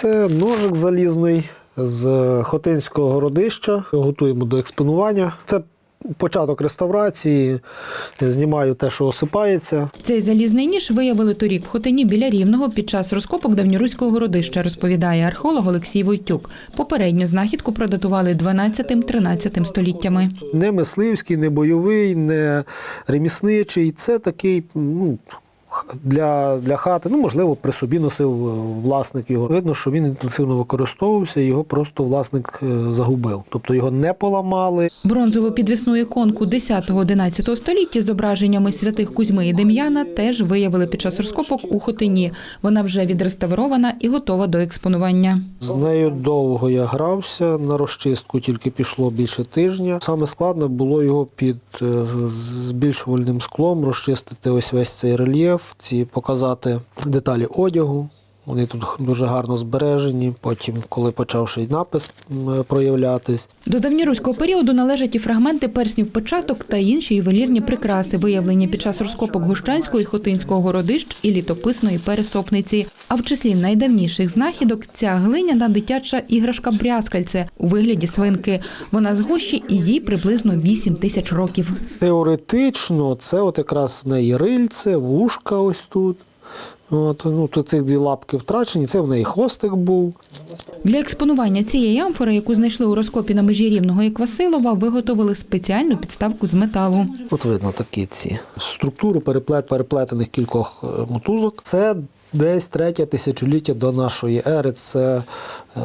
Це ножик залізний з Хотинського городища. Готуємо до експонування. Це початок реставрації. Знімаю те, що осипається. Цей залізний ніж виявили торік в Хотині біля Рівного під час розкопок давньоруського городища, розповідає археолог Олексій Войтюк. Попередню знахідку продатували 12-13 століттями. Не мисливський, не бойовий, не ремісничий. Це такий ну, для, для хати. Ну, можливо, при собі носив е, власник його. Видно, що він інтенсивно використовувався, його просто власник е, загубив. Тобто його не поламали. Бронзову підвісну іконку 10-11 століття з зображеннями святих Кузьми і Дем'яна теж виявили під час розкопок у Хотині. Вона вже відреставрована і готова до експонування. З нею довго я грався, на розчистку тільки пішло більше тижня. Саме складно було його під е, збільшувальним склом розчистити ось весь цей рельєф, ці показати деталі одягу. Вони тут дуже гарно збережені. Потім, коли почав ще й напис проявлятись, До давньоруського періоду належать і фрагменти перснів початок та інші ювелірні прикраси, виявлені під час розкопок Гущанського і Хотинського городищ і літописної пересопниці. А в числі найдавніших знахідок ця глиняна дитяча іграшка брязкальце у вигляді свинки. Вона з гущі і їй приблизно 8 тисяч років. Теоретично, це от якраз в неї рильце, вушка ось тут. От, ну, тут ці дві лапки втрачені, це в неї хвостик був. Для експонування цієї амфори, яку знайшли у розкопі на межі Рівного і Квасилова, виготовили спеціальну підставку з металу. От видно такі ці структуру переплет, переплетених кількох е, мотузок. Це десь третє тисячоліття до нашої ери. Це е,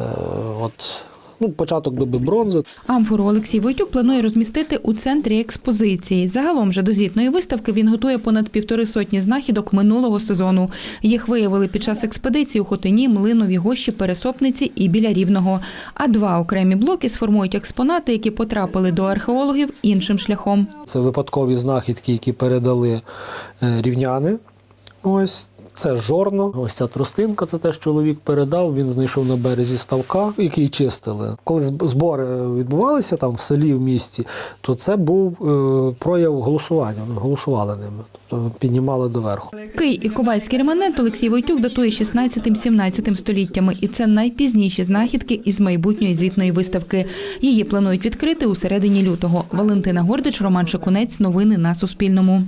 от, ну, початок доби бронзи. Амфору Олексій Войтюк планує розмістити у центрі експозиції. Загалом же до звітної виставки він готує понад півтори сотні знахідок минулого сезону. Їх виявили під час експедиції у Хотині, Млинові, Гощі, Пересопниці і біля Рівного. А два окремі блоки сформують експонати, які потрапили до археологів іншим шляхом. Це випадкові знахідки, які передали е, рівняни. Ось. Це жорно, ось ця тростинка, це теж чоловік передав. Він знайшов на березі ставка, який чистили. Коли збори відбувалися там в селі, в місті, то це був е, прояв голосування. Голосували ними, тобто піднімали доверху. Кий і ковальський реманент Олексій Войтюк датує 16-17 століттями, і це найпізніші знахідки із майбутньої звітної виставки. Її планують відкрити у середині лютого. Валентина Гордич, Роман Шакунець. Новини на Суспільному.